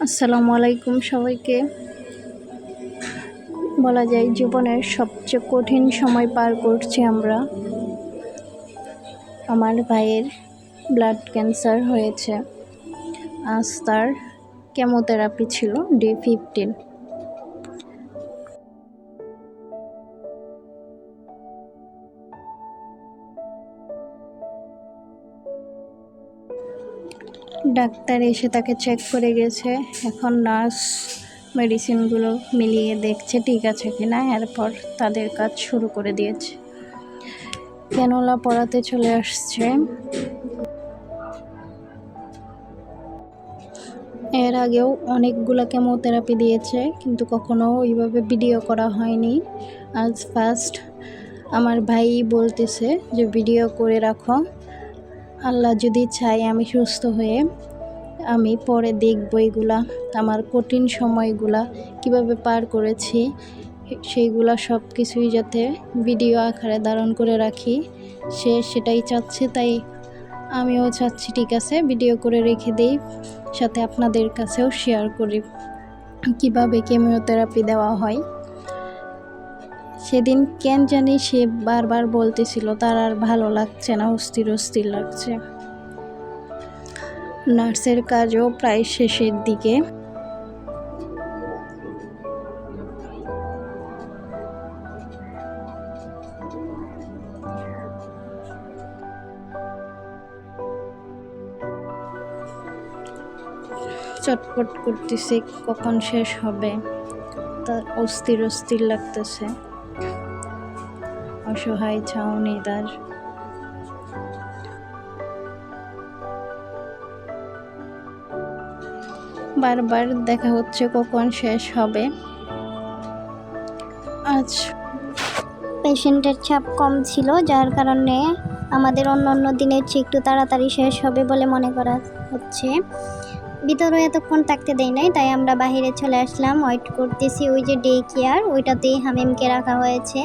আসসালামু আলাইকুম সবাইকে। বলা যায় জীবনের সবচেয়ে কঠিন সময় পার করছি আমরা। আমার ভাইয়ের ব্লাড ক্যান্সার হয়েছে। আজ তার কেমোথেরাপি ছিল ডে ফিফটিন ডাক্তার এসে তাকে চেক করে গেছে। এখন নার্স মেডিসিনগুলো মিলিয়ে দেখছে, ঠিক আছে কিনা? এরপর তাদের কাজ শুরু করে দিয়েছে। ক্যানোলা পড়াতে চলে আসছে। এর আগেও অনেকগুলো কেমোথেরাপি দিয়েছে, কিন্তু কখনো ওইভাবে ভিডিও করা হয়নি। আজ ফার্স্ট আমার ভাই বলতেছে যে ভিডিও করে রাখো। আল্লাহ যদি চাই আমি সুস্থ হয়ে আমি পরে দেখব এগুলা, আমার কঠিন সময়গুলা কীভাবে পার করেছি, সেইগুলা সব কিছুই যাতে ভিডিও আকারে ধারণ করে রাখি। সে সেটাই চাচ্ছে, তাই আমিও চাচ্ছি, ঠিক আছে, ভিডিও করে রেখে দিই, সাথে আপনাদের কাছেও শেয়ার করি। কীভাবে কেমিওথেরাপি দেওয়া হয়। সেদিন কেন জানি সে বারবার বলতেছিল, তার আর ভালো লাগছে না, অস্থির অস্থির লাগছে। নার্সের কাজও প্রায় শেষের দিকে। চটপট করতেছে, কখন শেষ হবে? তার অস্থির অস্থির লাগতেছে। অসহায় ছাউনি তার। বারবার দেখা হচ্ছে কখন শেষ হবে। আজ পেশেন্টের চাপ কম ছিল, যার কারণে আমাদের অন্য অন্য দিনের চেয়ে একটু তাড়াতাড়ি শেষ হবে বলে মনে করা হচ্ছে। ভিতরে এতক্ষণ থাকতে দেয় নাই, তাই আমরা বাইরে চলে আসলাম। ওয়েট করতেছি ওই যে ডে কেয়ার ওইটাতেই হামিমকে রাখা হয়েছে।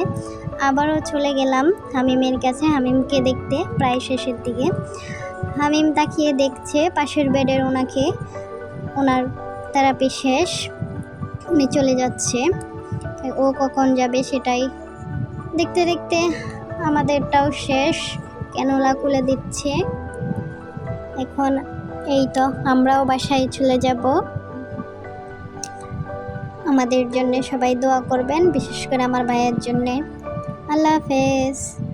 আবারও চলে গেলাম হামিমের কাছে, হামিমকে দেখতে প্রায় শেষের দিকে। হামিম তাকিয়ে দেখছে পাশের বেডের ওনাকে, ওনার থেরাপি শেষ, উনি চলে যাচ্ছে। ও কখন যাবে সেটাই দেখতে দেখতে আমাদেরটাও শেষ ক্যানোলা খুলে দিচ্ছে। এখন এই তো, আমরাও বাসায় চলে যাব। আমাদের জন্য সবাই দোয়া করবেন, বিশেষ করে আমার ভাইয়ের জন্যে। আল্লাহ হাফেজ।